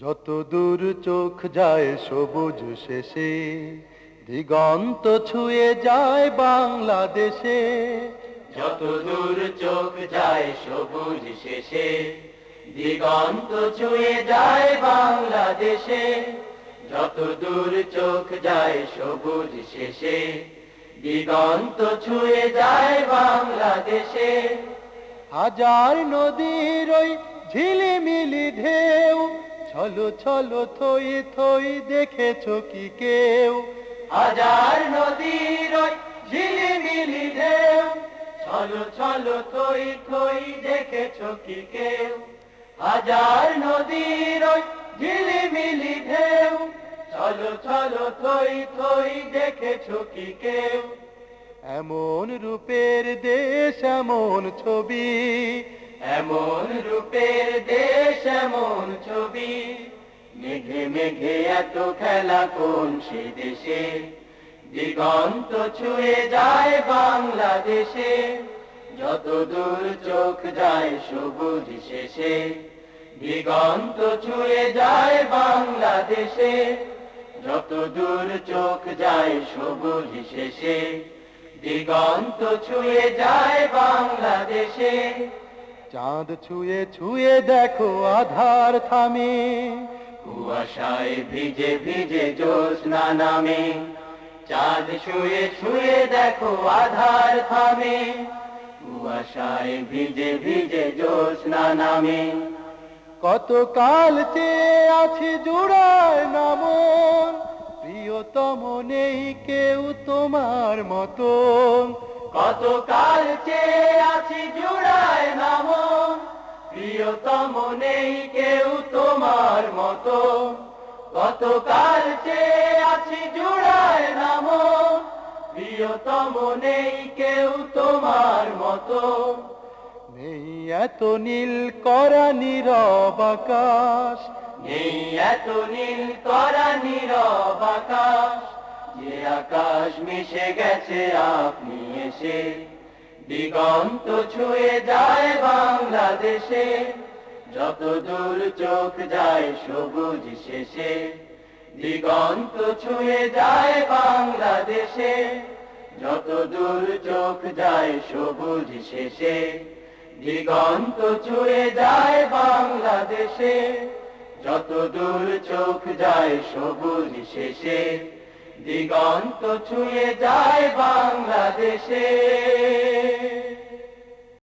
যত দূর চোখ যায় সবুজ শেষে, দিগন্ত ছুঁয়ে যায় বাংলাদেশে। যত দূর চোখ যায় সবুজ শেষে, দিগন্ত ছুঁয়ে যায় বাংলাদেশে। যত দূর চোখ যায় সবুজ শেষে, দিগন্ত ছুঁয়ে যায় বাংলাদেশে। হাজার নদীর ওই ঝিলিমিলি ঢেউ ছলো ছলো থই থই, দেখেছ কি কেউ? হাজার নদীর ঝিলিমিলি ঢেউ। চলো চলো, থই থই, দেখেছ কি কেউ? হাজার নদীর ঝিলিমিলি ঢেউ। চলো চলো, থই থই, দেখেছ কি কেউ? এমন রূপের দেশ, এমন ছবি। এমন রূপের দেশ, এমন ছবি। মেঘে মেঘে এত খেলা কোন সে দেশে? দিগন্ত ছুঁয়ে যায় বাংলাদেশে। যত দূর চোখ যায় সবুজ শেষে। দিগন্ত ছুঁয়ে যায় বাংলাদেশে। যত দূর চোখ যায় সবুজ শেষে। দিগন্ত ছুঁয়ে যায় বাংলাদেশে। চাঁদ ছুঁয়ে ছুঁয়ে দেখো আধার থামে। কুয়াশায় ভিজে ভিজে জ্যোৎস্না নামে। চাঁদ ছুঁয়ে ছুঁয়ে দেখো আধার থামে। কুয়াশায় ভিজে ভিজে জ্যোৎস্না নামে। কত কাল চেয়ে আছি জুড়ায় নামন। প্রিয়তম নেই কেউ তোমার মতন। কত কাল চেয়ে আছি নাম প্রিয়তম নেই কেউ তোমার মতো। গতকাল চেয়ে আছি জুড়ায় নাম, প্রিয়তম নেই কেউ তোমার মতো। নেই এত নীল করা নীরব আকাশ, নেই এত নীল করা নীরব আকাশ। যে আকাশ মিশে গেছে, আপনি এসে দিগন্ত ছুঁয়ে যায় বাংলাদেশে। যত দূর চোখ যায় সবুজ শেষে। দিগন্ত ছুঁয়ে যায় বাংলাদেশে। যত দূর চোখ যায় সবুজ শেষে। দিগন্ত ছুঁয়ে যায় বাংলাদেশে। যত দূর চোখ যায় সবুজ শেষে। দিগন্ত ছুঁয়ে যায় বাংলাদেশে।